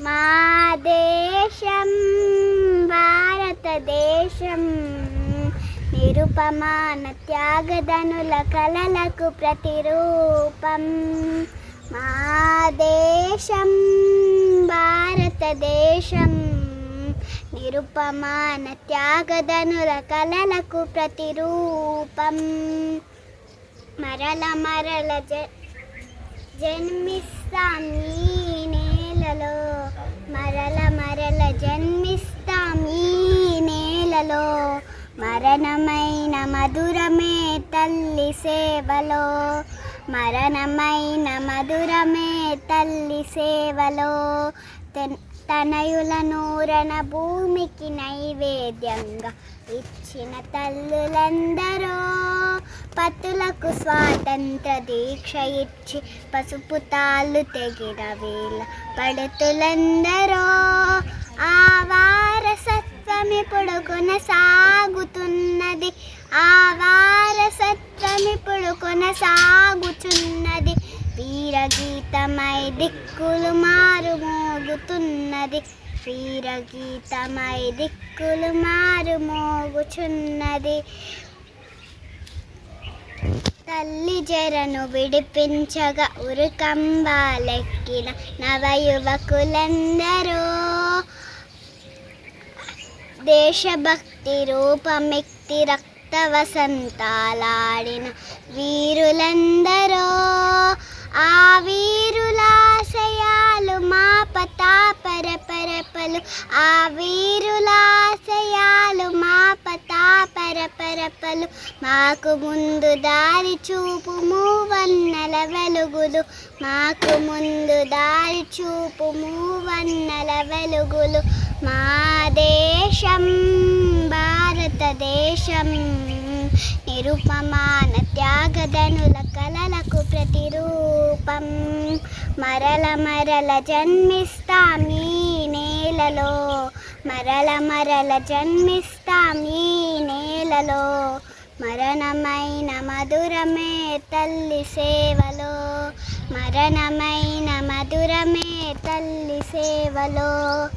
మా దేశం భారతదేశం. నిరుపమాన త్యాగదనుల కలలకు ప్రతిరూపం. మా దేశం భారతదేశం. నిరుపమాన త్యాగదనుల కలలకు ప్రతిరూపం. మరల మరల జ జన్మిస్తాం జన్మిస్తాం ఈ నేలలో మరణమైన మధురమే తల్లి సేవలో. మరణమైన మధురమే తల్లి సేవలో. తెన్- తనయుల నూరణ భూమికి నైవేద్యంగా ఇచ్చిన తల్లులందరూ పతులకు స్వాతంత్ర దీక్ష ఇచ్చి పసుపు తాళ్ళు తెగిన వీళ్ళ పడుతులందరూ ఆ వారసత్వం ఇప్పుడు కొనసాగుతున్నది ఆ వారసత్వం ఇప్పుడు కొనసాగుచున్నది వీరగీతమై దిక్కులు మారు మోగుతున్నది వీరగీతమై దిక్కులు మారు మోగుచున్నది తల్లి జరను విడిపించగా ఉరుకంబాలెక్కిన నవయువకులందరూ దేశభక్తి రూపమెక్తి రక్త వసంతాలాడిన వీరులందరో ఆ వీరులాశయాలు మా పతాపరపరపలు ఆ వీరులాశయాలు మా పతాపరపరపలు. మాకు ముందు దారి చూపు మూవన్నల వెలుగులు. మాకు ముందు దారి చూపు మూవన్నల వెలుగులు. మా దేశం భారతదేశం. నిరుపమాన త్యాగదనుల కలలకు ప్రతిరూపం. మరల మరల జన్మిస్తాం ఈ నేలలో. మరల మరల జన్మిస్తాం ఈ నేలలో. మరణమైన మధురమే తల్లి సేవలో. మరణమైన మధురమే తల్లి సేవలో.